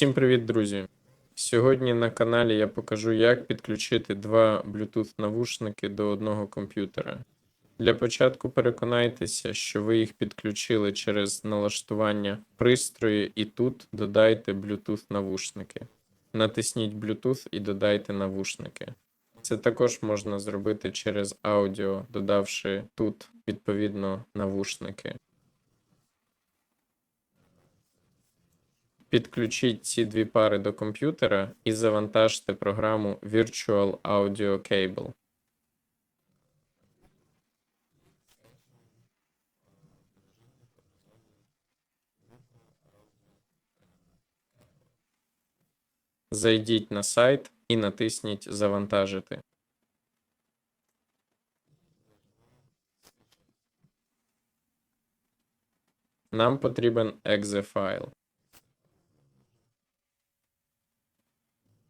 Всім привіт, друзі! Сьогодні на каналі я покажу, як підключити два Bluetooth навушники до одного комп'ютера. Для початку переконайтеся, що ви їх підключили через налаштування пристрою, і тут додайте Bluetooth навушники. Натисніть Bluetooth і додайте навушники. Це також можна зробити через аудіо, додавши тут відповідно навушники. Підключіть ці дві пари до комп'ютера і завантажте програму Virtual Audio Cable. Зайдіть на сайт і натисніть Завантажити. Нам потрібен exe файл.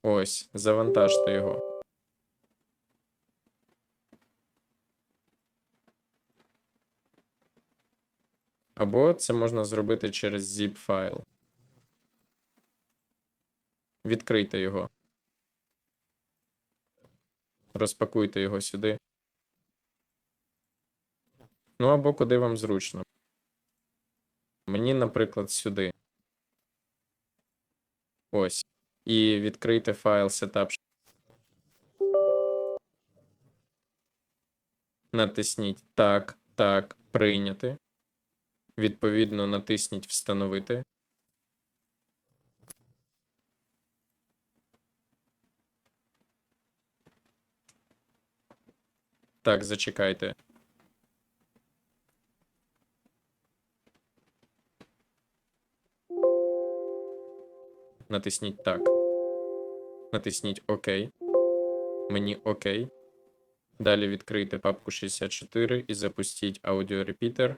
Ось, завантажте його. Або це можна зробити через zip файл. Відкрийте його. Розпакуйте його сюди. Ну або куди вам зручно. Мені, наприклад, сюди. Ось і відкрийте файл setup. Натисніть Так, так, прийняти. Відповідно, натисніть Встановити. Так, зачекайте. Натисніть так. Натисніть ОК. Мені ОК. Далі відкрийте папку 64 і запустіть аудіорепітер.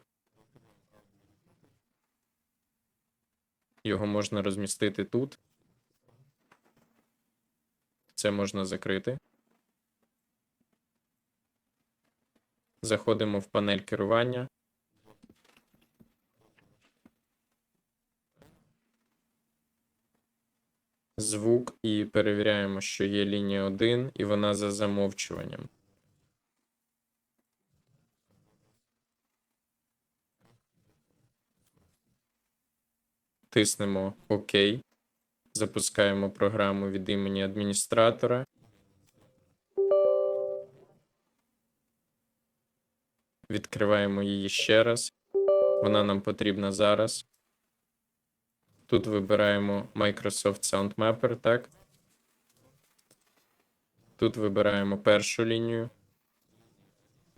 Його можна розмістити тут. Це можна закрити. Заходимо в панель керування. Звук і перевіряємо, що є лінія 1 і вона за замовчуванням. Тиснемо ОК. Запускаємо програму від імені адміністратора. Відкриваємо її ще раз. Вона нам потрібна зараз. Тут вибираємо Microsoft Sound Mapper, так. Тут вибираємо першу лінію.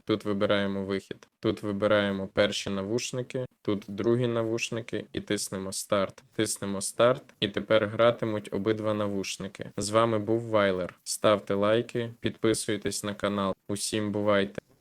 Тут вибираємо вихід. Тут вибираємо перші навушники, тут другі навушники і тиснемо старт. Тиснемо старт, і тепер гратимуть обидва навушники. З вами був Вайлер. Ставте лайки, підписуйтесь на канал. Усім бувайте!